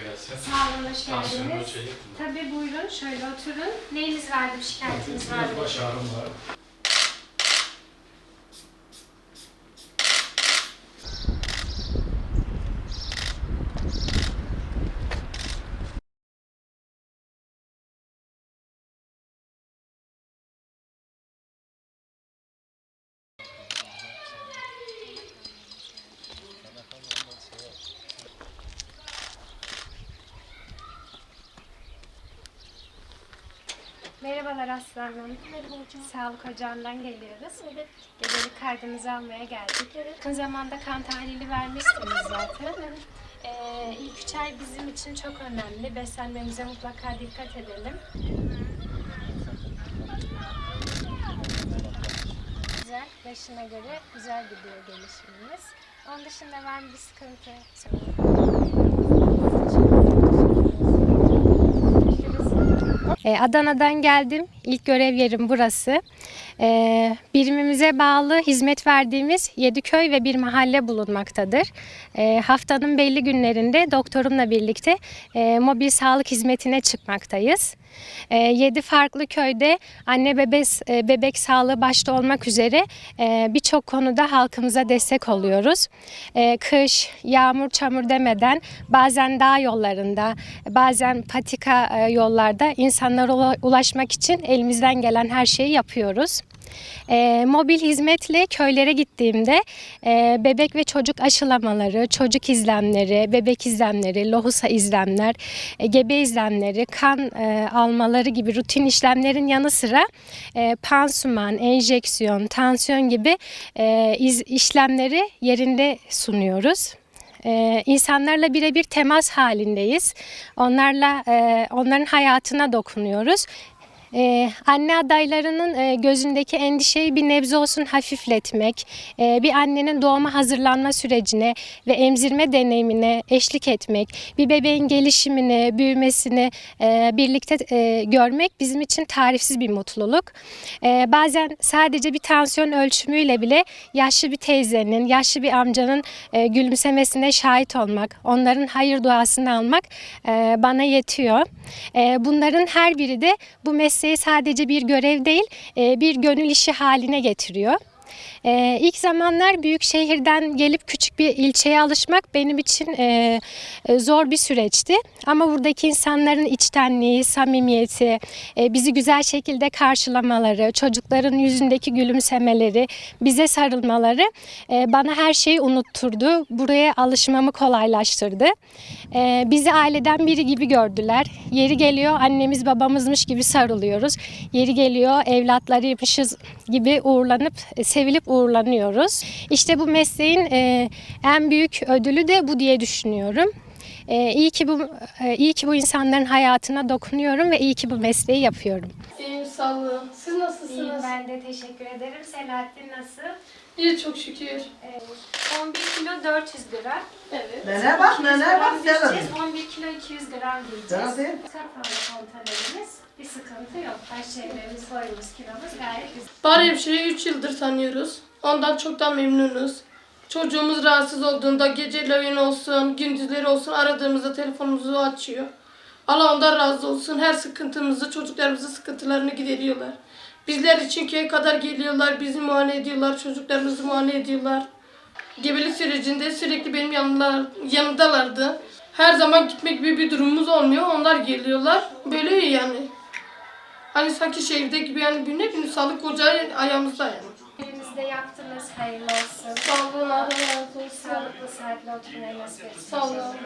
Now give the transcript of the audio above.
Sağ olun, hoş Tansiyon geldiniz. Tabii buyurun, şöyle oturun. Neyiniz vardı, bir şikayetiniz vardı? Biraz baş ağrım var. Merhabalar Aslan Hanım. Merhaba hocam. Sağlık ocağından geliyoruz. Evet. Gecelik kaydımızı almaya geldik. Yakın zamanda kan tahlili vermiştiniz zaten. Ee, ilk üç ay bizim için çok önemli. Beslenmemize mutlaka dikkat edelim. Güzel, yaşına göre güzel gidiyor gelişimimiz. Onun dışında var mı bir sıkıntı? Ee, Adana'dan geldim. İlk görev yerim burası. Ee, birimimize bağlı hizmet verdiğimiz 7 köy ve bir mahalle bulunmaktadır. Ee, haftanın belli günlerinde doktorumla birlikte e, mobil sağlık hizmetine çıkmaktayız. 7 farklı köyde anne bebek, e, bebek sağlığı başta olmak üzere e, birçok konuda halkımıza destek oluyoruz. E, Kış, yağmur, çamur demeden bazen dağ yollarında, bazen patika e, yollarda insanlara ula- ulaşmak için elimizden gelen her şeyi yapıyoruz. E, mobil hizmetle köylere gittiğimde e, bebek ve çocuk aşılamaları, çocuk izlemleri, bebek izlemleri, lohusa izlemler, e, gebe izlemleri, kan e, almaları gibi rutin işlemlerin yanı sıra e, pansuman, enjeksiyon, tansiyon gibi e, iz, işlemleri yerinde sunuyoruz. Ee, insanlarla birebir temas halindeyiz. Onlarla e, onların hayatına dokunuyoruz. Ee, anne adaylarının e, gözündeki endişeyi bir nebze olsun hafifletmek, e, bir annenin doğuma hazırlanma sürecine ve emzirme deneyimine eşlik etmek, bir bebeğin gelişimini, büyümesini e, birlikte e, görmek bizim için tarifsiz bir mutluluk. E, bazen sadece bir tansiyon ölçümüyle bile yaşlı bir teyzenin, yaşlı bir amcanın e, gülümsemesine şahit olmak, onların hayır duasını almak e, bana yetiyor. E, bunların her biri de bu mesleği sadece bir görev değil, e, bir gönül işi haline getiriyor. Ee, ilk zamanlar büyük şehirden gelip küçük bir ilçeye alışmak benim için e, e, zor bir süreçti. Ama buradaki insanların içtenliği, samimiyeti, e, bizi güzel şekilde karşılamaları, çocukların yüzündeki gülümsemeleri, bize sarılmaları e, bana her şeyi unutturdu. Buraya alışmamı kolaylaştırdı. E, bizi aileden biri gibi gördüler. Yeri geliyor annemiz babamızmış gibi sarılıyoruz. Yeri geliyor evlatlarıymışız gibi uğurlanıp e, sevilip uğurlanıyoruz. İşte bu mesleğin e, en büyük ödülü de bu diye düşünüyorum. E, iyi ki bu e, iyi ki bu insanların hayatına dokunuyorum ve iyi ki bu mesleği yapıyorum. İyiyim sağ olun. Siz nasılsınız? ben de teşekkür ederim. Selahattin nasıl? İyi çok şükür. E, 11 kilo 400 lira. Evet. Nene bak, nene bak, gel hadi. Diyeceğiz, 11 kilo 200 gram diyeceğiz. hadi. Kapalı kontrolümüz. Bir sıkıntı yok. Her şeylerimiz, boyumuz, kilomuz gayet güzel. Bahar hemşireyi 3 yıldır tanıyoruz. Ondan çoktan memnunuz. Çocuğumuz rahatsız olduğunda gece oyun olsun, gündüzleri olsun aradığımızda telefonumuzu açıyor. Allah ondan razı olsun. Her sıkıntımızı, çocuklarımızın sıkıntılarını gideriyorlar. Bizler için köye kadar geliyorlar, bizi muayene ediyorlar, çocuklarımızı muayene ediyorlar. Gebelik sürecinde sürekli benim yanımda, yanımdalardı. Her zaman gitmek gibi bir durumumuz olmuyor. Onlar geliyorlar. Böyle yani. Hani sanki şehirde gibi yani bir ne bileyim sağlık ocağı ayağımızda yani. Elimizde yaptınız. Hayırlı olsun. Sağ olun, Allah razı olsun. Sağlıklı, saatli oturmayı nasip etsin. Sağ olun.